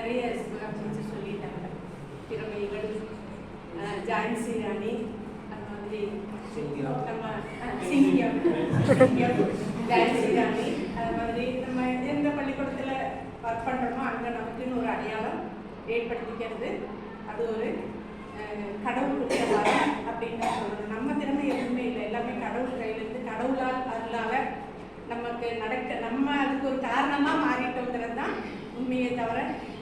நிறைய குறித்து சொல்லிட்டாங்க. திறமைகள் ஜான்சி ராணி அது மாதிரி. நம்ம சிங்கியா, ஜான்சி ராணி அது மாதிரி நம்ம எந்த பள்ளிக்கூடத்தில் ஒர்க் பண்ணுறோமோ அங்கே நமக்குன்னு ஒரு அடையாளம் ஏற்படுத்திக்கிறது. அது ஒரு கடவுள் வரம் அப்படின்னு சொல்லணும் நம்ம திறமை எதுவுமே இல்லை. எல்லாமே கடவுள் கையிலேருந்து கடவுளால் அருளால நமக்கு நடக்க நம்ம அதுக்கு ஒரு காரணமா மாறிட்டோங்கிறது தான் உண்மையே தவிர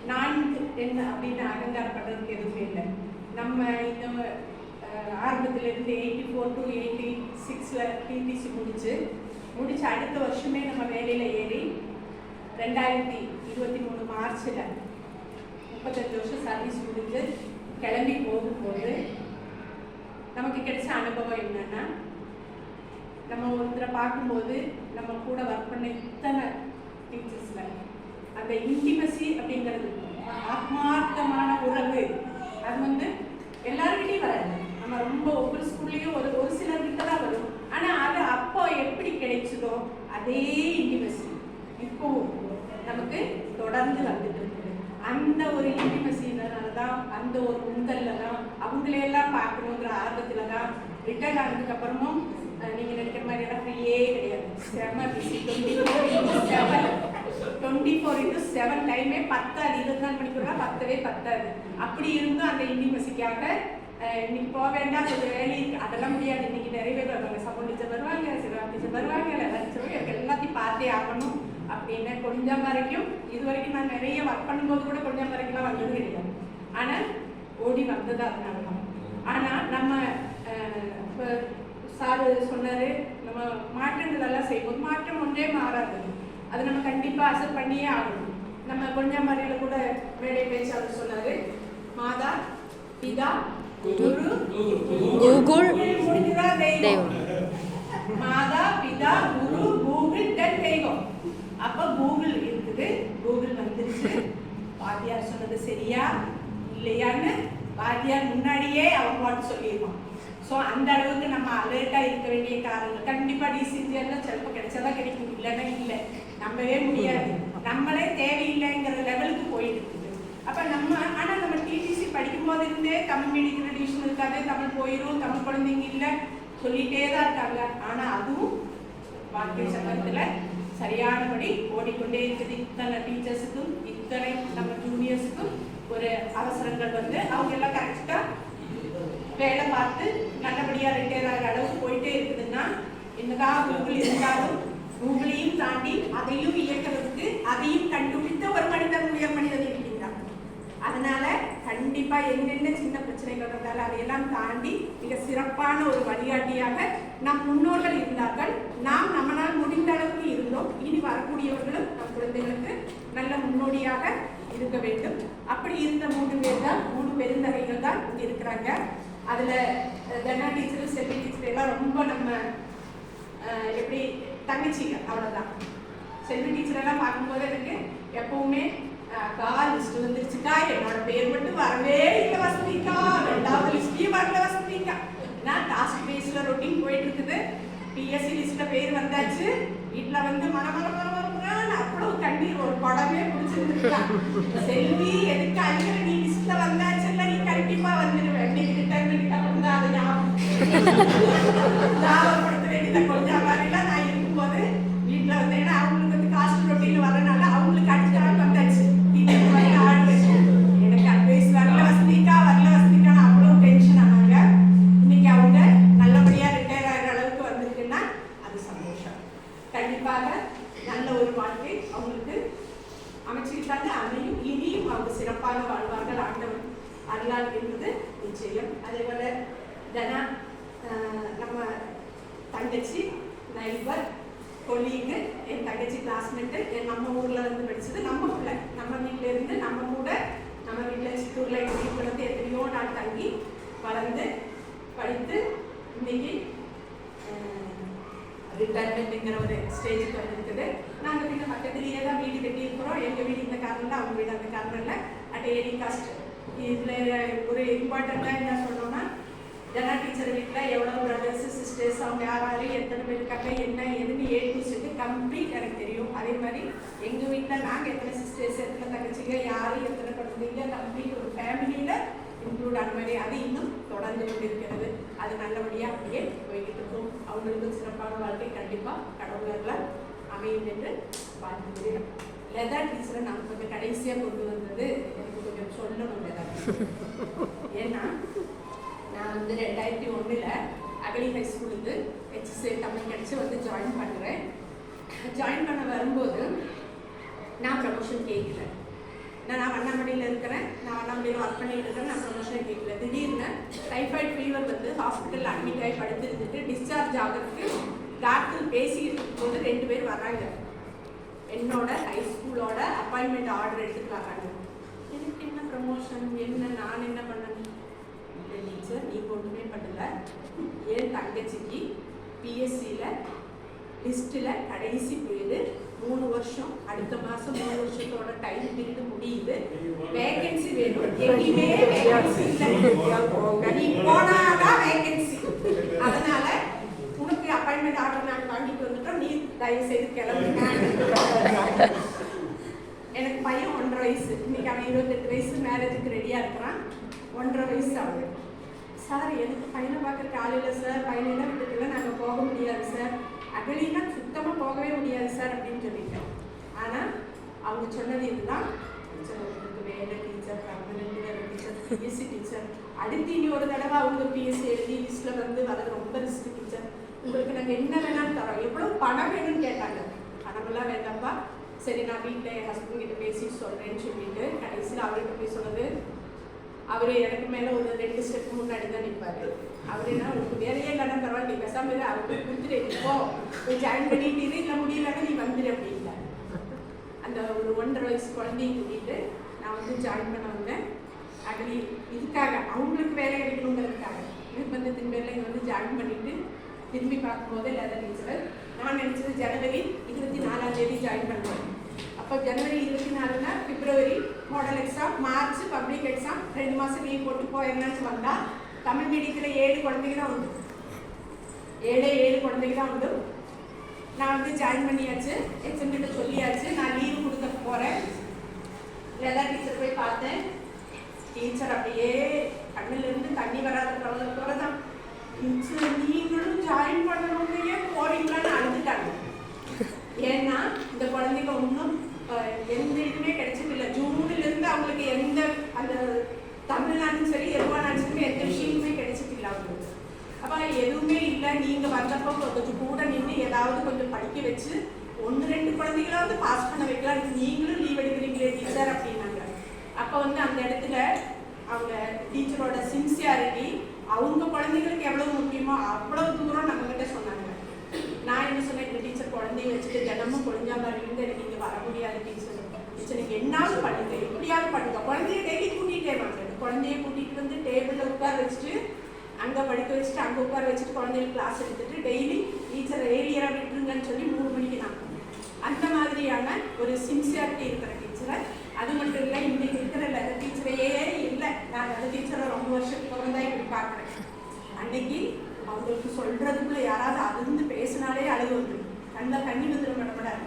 நான்கு என்ன அப்படின்னு அகங்காரப்படுறதுக்கு எதுவுமே இல்லை. நம்ம இந்த ஆரம்பத்துலேருந்து எயிட்டி ஃபோர் டு எயிட்டி சிக்ஸில் டிடிசி முடிச்சு முடிச்சு அடுத்த வருஷமே நம்ம வேலையில் ஏறி ரெண்டாயிரத்தி இருபத்தி மூணு மார்ச்சில் முப்பத்தஞ்சு வருஷம் சர்வீஸ் முடிஞ்சு கிளம்பி போகும்போது நமக்கு கிடைச்ச அனுபவம் என்னென்னா நம்ம ஒருத்தரை பார்க்கும்போது நம்ம கூட ஒர்க் பண்ண இத்தனை டீச்சர்ஸில் அந்த இன்டிமசி அப்படிங்கிறது ஆத்மார்த்தமான உறவு. அது வந்து எல்லாருக்கிட்டையும் வராது. நம்ம ரொம்ப ஒவ்வொரு ஸ்கூல்லையும் ஒரு ஒரு சிலர்கிட்ட தான் வரும். ஆனால் அது அப்போ எப்படி கிடைச்சதோ அதே இன்டிமசி இப்போவும் நமக்கு தொடர்ந்து வந்துட்டு இருக்குது. அந்த ஒரு இன்டிமசினால தான் அந்த ஒரு உந்தல்ல தான் அவங்களையெல்லாம் பார்க்கணுங்கிற ஆர்வத்தில் தான் ரிட்டையர் ஆனதுக்கு அப்புறமும் நீங்க நினைக்கிற மாதிரி எல்லாம் ஃப்ரீயே கிடையாது. செம busy twenty four into seven twenty four seven டைமே பத்தாது. இருபத்தி நாலு மணிக்கூட பத்தவே பத்தாது. அப்படி இருந்தும் அந்த இன்டிமசிக்காக இன்னைக்கு போக வேண்டாம் கொஞ்சம் வேலை இருக்கு. அதெல்லாம் முடியாது. இன்னைக்கு நிறைய பேர் வருவாங்க. சப்போர்ட் டீச்சர் வருவாங்க சிவராம் டீச்சர் வருவாங்க லலிதா எல்லாத்தையும் பார்த்தே ஆகணும். அப்படின்னு கொஞ்சம் வரைக்கும் இது வரைக்கும் நான் நிறைய ஒர்க் பண்ணும்போது கூட கொஞ்சம் வரைக்கும்லாம் வந்தது கிடையாது. ஆனால் ஓடி வந்தது அதனால தான் ஆனால் நம்ம இப்போ சார் சொன்னாரு நம்ம மாற்றங்கள் எல்லாம் செய்வோம். மாற்றம் ஒன்றே மாறாது. அது நம்ம கண்டிப்பாக அசர் பண்ணியே ஆகணும். நம்ம கொஞ்சம் மறையில கூட மேடை பேச்சாளர் சொன்னாரு. மாதா பிதா குரு கூகுள் தெய்வம். மாதா பிதா குரு கூகுள் தென் தெய்வம். அப்ப கூகுள் இருக்குது. கூகுள் வந்துருச்சு. வாத்தியார் சொன்னது சரியா? இல்லையான்னு வாத்தியார் முன்னாடியே அவங்க பாட்டு ஸோ அந்த அளவுக்கு நம்ம அலர்ட்டா இருக்க வேண்டிய காரணங்கள். கண்டிப்பா டிசிஜியெல்லாம் சிலப்போ கிடைச்சதா கிடைக்கும். இல்லைன்னா இல்லை. நம்பவே முடியாது. நம்மளே தேவையில்லைங்கிற லெவலுக்கு போயிட்டு அப்போ அப்ப நம்ம ஆனா நம்ம டிடிசி படிக்கும் போது இருந்தே தமிழ் மீடியம் ட்ரெடிஷன் இருக்காது தமிழ் போயிடும் தமிழ் குழந்தைங்க இல்லை சொல்லிட்டே தான் இருக்காங்க. ஆனா அதுவும் வாழ்க்கை சக்கரத்துல சரியானபடி ஓடிக்கொண்டே இருக்குது. இத்தனை டீச்சர்ஸுக்கும் இத்தனை நம்ம ஜூனியர்ஸுக்கும் ஒரு அவசரங்கள் வந்து அவங்க எல்லாம் கரெக்டா வேலை பார்த்து நல்லபடியாக ரிட்டையர் ஆகிற அளவுக்கு போயிட்டே இருக்குதுன்னா என்னதான் கூகுள் இருந்தாலும் கூகுளையும் தாண்டி அதையும் இயக்கிறதுக்கு அதையும் கண்டுபிடித்த ஒரு மனிதர் உயர் மனிதர் இருக்கின்றான் அதனால கண்டிப்பாக என்னென்ன சின்ன பிரச்சனைகள் இருந்தாலும் அதையெல்லாம் தாண்டி மிக சிறப்பான ஒரு வழிகாட்டியாக நம் முன்னோர்கள் இருந்தார்கள். நாம் நம்மளால் முடிந்த அளவுக்கு இருந்தோம். இனி வரக்கூடியவர்களும் நம் குழந்தைகளுக்கு நல்ல முன்னோடியாக இருக்க வேண்டும். அப்படி இருந்த மூன்று பேர் தான் மூணு பெருந்தகைகள் தான் இங்கே இருக்கிறாங்க. அதுல அஹ், தனா டீச்சர் செல்வி டீச்சர் எல்லாம் ரொம்ப நம்ம அஹ், எப்படி தங்கச்சிங்க அவ்வளவுதான். செல்வி டீச்சர் எல்லாம் பார்க்கும்போது எனக்கு எப்பவுமே அக்கா லிஸ்ட் வந்துருச்சுக்கா என்னோட பேர் மட்டும் வரவே இல்லை வசதிக்கா ரெண்டாவது லிஸ்ட்லயும் வரல வசதிக்கா நான் டாஸ்க் பேஸ்ல ரொட்டீன் போயிட்டு இருக்குது பிஎஸ்சி லிஸ்ட்ல பேர் வந்தாச்சு. வீட்டில் வந்து மன மன மன அவ்வளவு கண்ணீர் ஒரு படமே பிடிச்சிருந்துருக்கா செல்வி எதுக்கு அழுகிற? நீ லிஸ்ட்ல வந்தாச்சுல்ல நீ கண்டிப்பா வந்துடுவேன் la oportunidad con llamar y la நம்ம வீட்டில் சித்தூரில் எங்க வீட்டுல வந்து எத்தனையோ நாள் தங்கி வளர்ந்து படித்து இன்னைக்கு ரிட்டையர்மெண்ட்டுங்கிற ஒரு ஸ்டேஜுக்கு வந்துருக்குது. நாங்கள் வீட்டு பக்கத்துலேயே தான் வீடு கட்டி இருக்கிறோம் எங்கள் வீடு இந்த காரணம் அவங்க வீடு அந்த காரணம் இல்லை அட் எனி காஸ்ட் இதில் ஒரு இம்பார்ட்டண்ட்டாக என்ன சொல்லணும்னா ஜனா டீச்சர் வீட்டில் எவ்வளோ பிரதர்ஸ் சிஸ்டர்ஸ் அவங்க யார் யார் எத்தனை பேர் இருக்காங்க என்ன எதுன்னு ஏ டு செட்டு கம்ப்ளீட் எனக்கு தெரியும் அதே மாதிரி எங்கள் வீட்டில் நாங்கள் எத்தனை சிஸ்டர்ஸ் எத்தனை தங்கச்சிங்க யார் எத்தனை குழந்தைங்க கம்ப்ளீட் ஒரு ஃபேமிலியில் இன்க்ளூட் ஆன மாதிரி அது இன்னும் தொடர்ந்து கொண்டிருக்கிறது. அது நல்லபடியாக அப்படியே போய்கிட்டு இருக்கும். அவங்களுக்கு சிறப்பான வாழ்க்கை கண்டிப்பாக கடவுளர்களால் அமையும் என்று வாழ்த்துகிறேன். லெதா டீச்சரை நான் கொஞ்சம் கடைசியாக கொண்டு வந்தது. எனக்கு கொஞ்சம் சொல்லணும் லெதா ஏன்னா நான் வந்து ரெண்டாயிரத்தி ஒன்றில் அகலி ஹை ஸ்கூலுக்கு ஹெச்எஸ்ஏ தமிழ் கிடச்சி வந்து ஜாயின் பண்ணுறேன் ஜாயின் பண்ண வரும்போது நான் ப்ரமோஷன் கேட்கல நான் நான் வண்ணாமடியில் இருக்கிறேன். நான் வண்ணாமடியில் ஒர்க் பண்ணிட்டு இருக்கிறேன். நான் ப்ரமோஷன் கேட்கல திடீர்னு டைஃபாய்டு ஃபீவர் வந்து ஹாஸ்பிட்டலில் அட்மிட் ஆகி படுத்துருந்துட்டு டிஸ்சார்ஜ் ஆகிறதுக்கு டாக்டர் பேசிக்கிட்டு இருக்கும்போது ரெண்டு பேர் வராங்க. என்னோட ஹை ஸ்கூலோட அப்பாயின்மெண்ட் ஆர்டர் எடுத்துட்டு வர்றாங்க எனக்கு என்ன ப்ரமோஷன் என்ன நான் என்ன பண்ணணும் டீச்சர் நீங்கள் ஒன்றுமே பண்ணல. என் தங்கச்சிக்கு பிஎஸ்சியில் லிஸ்ட்டில் கடைசி பீரியடு மூணு வருஷம். அடுத்த மாதம் மூணு வருஷத்தோட டைம் பீரியடு முடியுது. வேகன்சி வேணும். எங்கேயுமே வேகன்சி இல்லை. நீ போனாதான் வேகன்சி அதனால உனக்கு அப்பாயின்மெண்ட் ஆர்டர் நாங்கள் வாங்கிட்டு வந்துட்டோம். நீ தயவு செய்து கிளம்புங்க எனக்கு பையன் ஒன்றரை வயசு. இன்னைக்கு அவன் இருபத்தெட்டு வயசு. மேரேஜுக்கு ரெடியாக இருக்கிறான். ஒன்றரை வயசு அவனுக்கு சார் எனக்கு பையனை பார்க்க காலையில் சார். பையனை விட்டுட்டுல நாங்கள் போக முடியாது சார். அகலினா சுத்தமாக போகவே முடியாது சார் அப்படின்னு சொல்லிட்டேன். ஆனால் அவங்க சொன்னது இதுதான். டீச்சர் உங்களுக்கு வேலை டீச்சர் பர்மனெண்ட் வேலை டீச்சர் பிஎஸ்சி டீச்சர் அடுத்து இனி ஒரு தடவை அவங்க பிஎஸ்சி எழுதி லிஸ்ட்டில் வந்து வர ரொம்ப ரிஸ்க் டீச்சர் உங்களுக்கு நாங்கள் என்ன வேணாலும் தரோம். எவ்வளோ பணம் வேணும்னு கேட்டாங்க. பணமெல்லாம் வேண்டாம்ப்பா. சரி நான் வீட்டில் என் ஹஸ்பண்ட் கிட்ட பேசி சொல்கிறேன்னு சொல்லிட்டு கடைசியில் அவர்கிட்ட போய் சொன்னது அவர் எனக்கு மேலே ஒரு ரெண்டு ஸ்டெப் முன்னாடி தான் நிற்பாரு அவர் என்ன உங்களுக்கு வேலையே இல்லைன்னா பரவாயில்ல நீ பேசாமல் இல்லை அவர் போய் கொடுத்துட்டு நீ போ. ஜாயின் பண்ணிட்டு இல்லை முடியலன்னா நீ வந்துடு அப்படின்ல அந்த ஒரு ஒன்றரை வயசு குழந்தைய கூட்டிட்டு நான் வந்து ஜாயின் பண்ண வந்தேன். அப்படி இதுக்காக அவங்களுக்கு வேலை கிடைக்கணுங்கிறதுக்காக நிர்பந்தத்தின் பேரில் இங்கே வந்து ஜாயின் பண்ணிட்டு திரும்பி பார்க்கும்போது இல்லாத டீச்சர் நான் நினச்சது ஜனவரி இருபத்தி நாலாம் தேதி ஜாயின் பண்ணுவேன் அப்போ ஜனவரி இருபத்தி நாலுல model exam March public exam ரெண்டு மாதம் லீவ் போட்டு போயிருந்தாச்சு வந்தால் தமிழ் மீடியத்தில் ஏழு குழந்தைங்க தான் உண்டு. ஏழே ஏழு குழந்தைங்க தான் உண்டு. நான் வந்து ஜாயின் பண்ணியாச்சு. எக்ஸாம் கிட்ட சொல்லியாச்சு. நான் லீவு கொடுக்க போகிறேன் லதா டீச்சர் போய் பார்த்தேன். டீச்சர் அப்படியே கண்ணிலிருந்து தண்ணி வராத குழந்தை போல தான். டீச்சர் நீங்களும் ஜாயின் பண்ணணும்னே போறீங்களான்னு அழுதுட்டாங்க. ஏன்னா இந்த குழந்தைங்க ஒன்றும் எந்த இதுவுமே கிடைச்சதில்ல ஜூன்ல இருந்து அவங்களுக்கு எந்த அந்த தமிழ்நாடும் சரி எதுவாக நினச்சுமே எந்த விஷயமுமே கிடைச்சதில்ல இல்லாமல் அப்போ எதுவுமே இல்லை. நீங்கள் வந்தப்போ கொஞ்சம் கூட நின்று ஏதாவது கொஞ்சம் படிக்க வச்சு ஒன்று ரெண்டு குழந்தைகளாவது பாஸ் பண்ண வைக்கலாம். நீங்களும் லீவ் எடுக்கிறீங்களே டீச்சர் அப்படின்னாங்க. அப்போ வந்து அந்த இடத்துல அவங்க டீச்சரோட சின்சியாரிட்டி அவங்க குழந்தைங்களுக்கு எவ்வளவு முக்கியமோ அவ்வளோ தூரம் நம்ம கிட்ட சொன்னாங்க. நான் என்ன சொன்னேன்? இந்த டீச்சர் குழந்தைய வச்சுட்டு தினமும் கொழிஞ்சா மாதிரி இருந்து எனக்கு இங்கே வர முடியாது டீச்சர் டீச்சர் எனக்கு என்னாலும் பண்ணுங்க எப்படியாவது பண்ணுங்க. குழந்தைய டெய்லி கூட்டிகிட்டே வாங்க. குழந்தைய கூட்டிகிட்டு வந்து டேபிளில் உட்கார வச்சுட்டு அங்கே படிக்க வச்சுட்டு அங்கே உட்கார வச்சுட்டு குழந்தைகளுக்கு கிளாஸ் எடுத்துட்டு டெய்லி டீச்சர் ஏரியராக விட்டுருங்கன்னு சொல்லி மூணு மணிக்கு தான் அந்த மாதிரியான ஒரு சின்சியாரிட்டி இருக்கிற டீச்சரை அது மட்டும் இல்லை இன்றைக்கு இருக்கிற லெதர் டீச்சரையே இல்லை நான் லெதர் டீச்சரை ரொம்ப வருஷத்துக்கு அப்புறம் தான் இப்படி பார்க்குறேன். அன்னைக்கு அவங்களுக்கு சொல்கிறதுக்குள்ளே யாராவது அதிர்ந்து பேசினாலே அழுகு வந்துடும் நல்லா கண்ணி வந்துடும் மேடம் மேடம்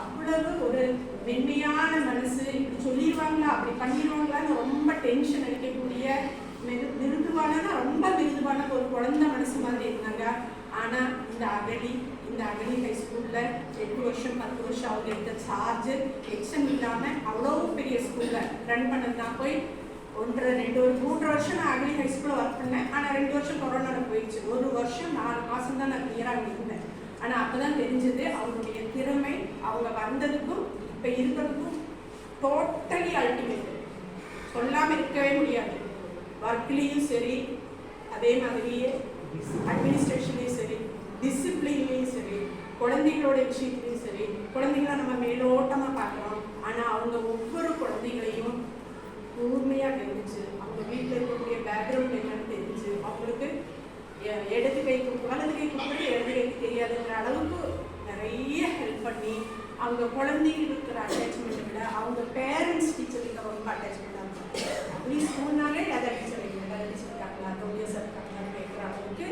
அவ்வளவு ஒரு மென்மையான மனசு. இப்படி சொல்லிடுவாங்களா? அப்படி பண்ணிடுவாங்களான்னு ரொம்ப டென்ஷன் அடிக்கக்கூடிய மெது மிருதுவான ரொம்ப மிருதுவான ஒரு குழந்தை மனசு மாதிரி இருந்தாங்க. ஆனால் இந்த அகலி இந்த அகலி ஹை ஸ்கூலில் எட்டு வருஷம் பத்து வருஷம் அவங்க எடுத்த சார்ஜ் எக்ஸம் இல்லாமல் அவ்வளோ பெரிய ஸ்கூலில் ரன் பண்ணது போய் ஒன்றரை ரெண்டு ஒரு மூன்று வருஷம் நான் அகலி ஹை ஸ்கூலில் ஒர்க் பண்ணேன். ஆனால் ரெண்டு வருஷம் கொரோனாவில் போயிடுச்சு. ஒரு வருஷம் நாலு மாதம் தான் நான் கிளியராக இருந்தேன். ஆனால் அப்போ தான் தெரிஞ்சது அவங்களுடைய திறமை அவங்க வந்ததுக்கும் இப்போ இருக்கிறதுக்கும் டோட்டலி அல்டிமேட் சொல்லாமல் இருக்கவே முடியாது. ஒர்க்லேயும் சரி அதே மாதிரியே அட்மினிஸ்ட்ரேஷன்லேயும் சரி டிசிப்ளின்லேயும் சரி குழந்தைகளோட விஷயத்துலையும் சரி குழந்தைங்கள நம்ம மேலோட்டமாக பார்க்குறோம் ஆனால் அவங்க ஒவ்வொரு குழந்தைகளையும் அவங்க இருக்கிற அட்டாச்மெண்ட்டை விட அவங்க பேரண்ட்ஸ் டீச்சருக்கு ரொம்ப அட்டாச்மெண்ட்டாக இருக்காங்க அப்படி ஸ்கூல்னாலே அதை டீச்சர் இல்லை அதை டீச்சர் இருக்காங்களா டோனியர்ஸ் இருக்காங்களா கேட்குற அளவுக்கு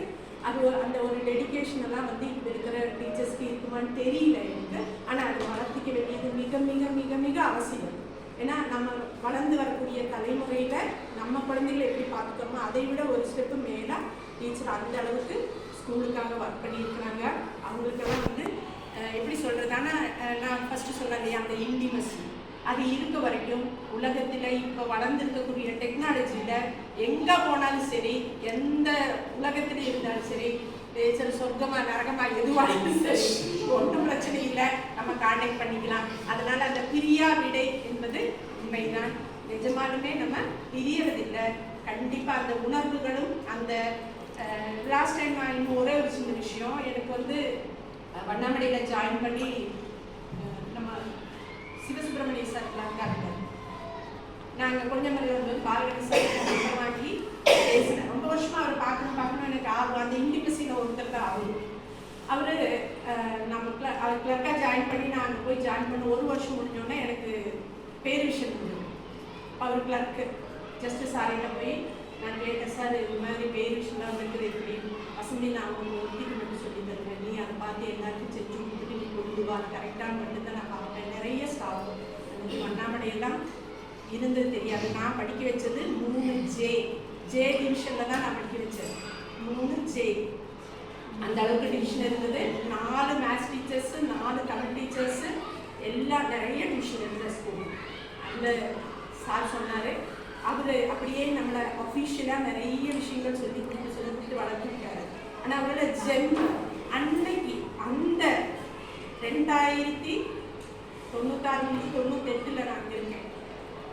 ஒரு- அந்த ஒரு டெடிக்கேஷன் எல்லாம் வந்து இப்போ இருக்கிற டீச்சர்ஸ்க்கு இருக்குமான்னு தெரியல எனக்கு. ஆனால் அது வளர்த்திக்க வேண்டியது மிக மிக மிக மிக அவசியம். ஏன்னா நம்ம வளர்ந்து வரக்கூடிய தலைமுறையில் நம்ம குழந்தைகளை எப்படி பார்த்துக்கோமோ அதை விட ஒரு ஸ்டெப்பு மேலே டீச்சர் அந்த அளவுக்கு ஸ்கூலுக்காக ஒர்க் பண்ணியிருக்கிறாங்க. அவங்களுக்கெல்லாம் எப்படி சொல்கிறது ஆனால் நான் ஃபஸ்ட்டு சொன்னேன் இல்லையா அந்த இன்டிமசி அது இருக்க வரைக்கும் உலகத்தில் இப்போ வளர்ந்துருக்கக்கூடிய டெக்னாலஜியில் எங்கே போனாலும் சரி எந்த உலகத்தில் இருந்தாலும் சரி சில சொர்க்கமாக நரகமாக எதுவானாலும் சரி ஒன்றும் பிரச்சனை இல்லை. நம்ம காண்டாக்ட் பண்ணிக்கலாம். அதனால் அந்த பிரியா விடை என்பது உண்மைதான். நிஜமாலுமே நம்ம பிரியறதில்லை. கண்டிப்பாக அந்த உணர்வுகளும் அந்த லாஸ்ட் டைம் இன்னும் ஒரே ஒரு சின்ன விஷயம். எனக்கு வந்து அஹ், வண்ணாமலையில் ஜாயின் பண்ணி நம்ம சிவசுப்பிரமணிய சார் இருக்காங்க. நாங்கள் கொஞ்சமல்ல வந்து பாலகடி சார் வாங்கி பேசினேன். ரொம்ப வருஷமாக அவர் பார்க்கணும் பார்க்கணும் எனக்கு ஆர்வம். அந்த இண்டிபசியில் ஒருத்தர் தான் அவர். அவர் நம்ம cler- அவர் கிளர்க்காக ஜாயின் பண்ணி நான் அங்கே போய் ஜாயின் பண்ண ஒரு வருஷம் முடிஞ்சோடனே எனக்கு பேர் விஷயம் முடியும் அவர் கிளர்க்கு ஜஸ்ட் சாரிட்ட போய் நான் கேட்டேன் சார் இது மாதிரி பேர் விஷயம் வந்துருக்குது எப்படி வசந்தி நான் ஒத்திக்க நீ அதை பார்த்து எல்லாருக்கும் செஞ்சு கொடுத்துட்டு நீ கொண்டு வா. கரெக்டான மட்டும் தான் நான் பார்ப்பேன் நிறைய ஸ்டாஃப் எனக்கு மண்ணாமடையெல்லாம் இருந்தது தெரியாது. நான் படிக்க வச்சது மூணு ஜே ஜே டிவிஷனில் தான் நான் படிக்க வச்சேன் மூணு ஜே அந்த அளவுக்கு டிவிஷன் இருந்தது. நாலு மேத்ஸ் டீச்சர்ஸு நாலு தமிழ் டீச்சர்ஸு எல்லாம் நிறைய டிவிஷன் இருந்த ஸ்கூல் அந்த சார் சொன்னார் அவர் அப்படியே நம்மளை அஃபிஷியலாக நிறைய விஷயங்கள் சொல்லி கொடுத்து சொல்லி கொடுத்து வளர்த்துருக்காரு ஆனால் அவரோட ஜென்மம் அன்னைக்கு அந்த ரெண்டாயிரத்தி தொண்ணூத்தாறு முடிஞ்சு தொண்ணூத்தெட்டில் நான் இருக்கேன்.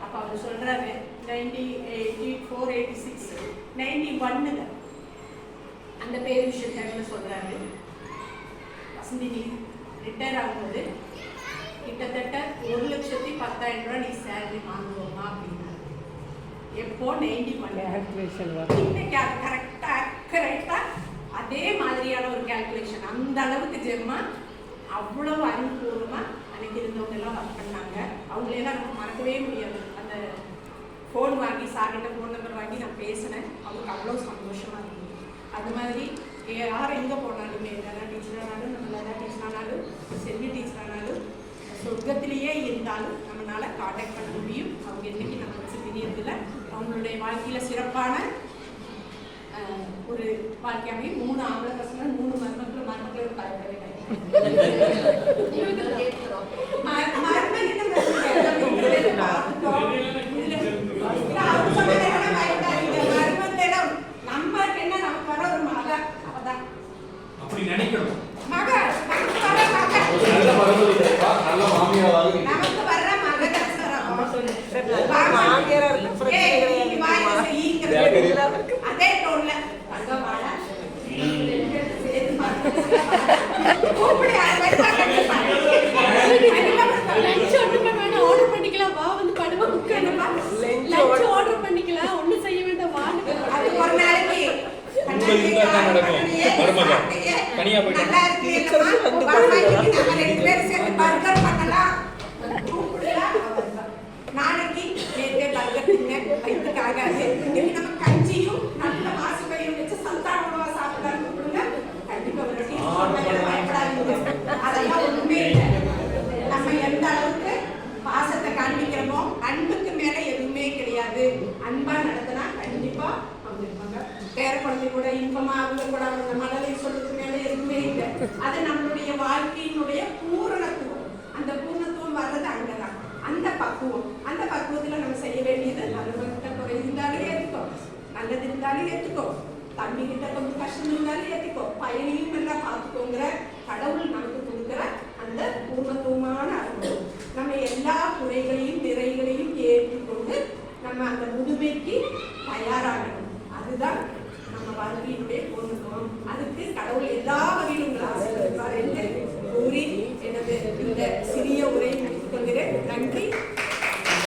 அப்போ அவர் சொல்கிறாரு ninety eighty four eighty six ninety ஒன்னில். அந்த பேர் விஷயம் டைமில் சொல்கிறாரு வசந்தி நீ ரிட்டையர் ஆகும்போது கிட்டத்தட்ட ஒரு லட்சத்தி பத்தாயிரம் ரூபாய் நீ சேலரி வாங்குவோமா அப்படின்னாரு. எப்போ நைன்டி ஒன் இன்னைக்கு அது கரெக்டாக அக்கறைட்டாக அதே மாதிரியான ஒரு கால்குலேஷன் அந்த அளவுக்கு ஜெம்மா அவ்வளவு அறிவுபூர்வமாக அன்னைக்கு இருந்தவங்க எல்லாம் ஒர்க் பண்ணாங்க. அவங்களெல்லாம் நம்ம மறக்கவே முடியாது. அந்த ஃபோன் வாங்கி சார்கிட்ட ஃபோன் நம்பர் வாங்கி நான் பேசினேன். அவங்களுக்கு அவ்வளோ சந்தோஷமாக இருந்தது. அது மாதிரி யார் எங்கே போனாலுமே லதா டீச்சரானாலும் நம்ம லதா டீச்சரானாலும் செல்வி டீச்சரானாலும் சொர்க்கத்திலேயே இருந்தாலும் நம்மளால் காண்டாக்ட் பண்ண முடியும். அவங்க என்னைக்கு நம்ம வச்சு தெரியறதில்லை அவங்களுடைய வாழ்க்கையில் சிறப்பான ஒரு வாழ்க்கையாகவே மூணு ஆம்பளை பசங்க மூணு மருமக்கள் மருமக்கள் ஒரு இருந்தாலும் ஏற்றுக்கோ தண்ணி கிட்ட கொஞ்சம் கஷ்டம் இருந்தாலும் ஏற்றுக்கோ பயனையும் நல்லா பார்த்துக்கோங்கிற கடவுள் நமக்கு கொடுக்குற அந்த பூர்ணத்துவமான அனுபவம் நம்ம எல்லா குறைகளையும் நிறைகளையும் ஏற்றுக்கொண்டு நம்ம அந்த முதுமைக்கு தயாராகணும் அதுதான் நம்ம வாழ்க்கையினுடைய பூர்ணத்துவம் அதுக்கு கடவுள் எல்லா வகையிலும் ஆசீர்வதிப்பார் என்று கூறி எனது இந்த சிறிய உரை முடித்துக் கொள்கிறேன் நன்றி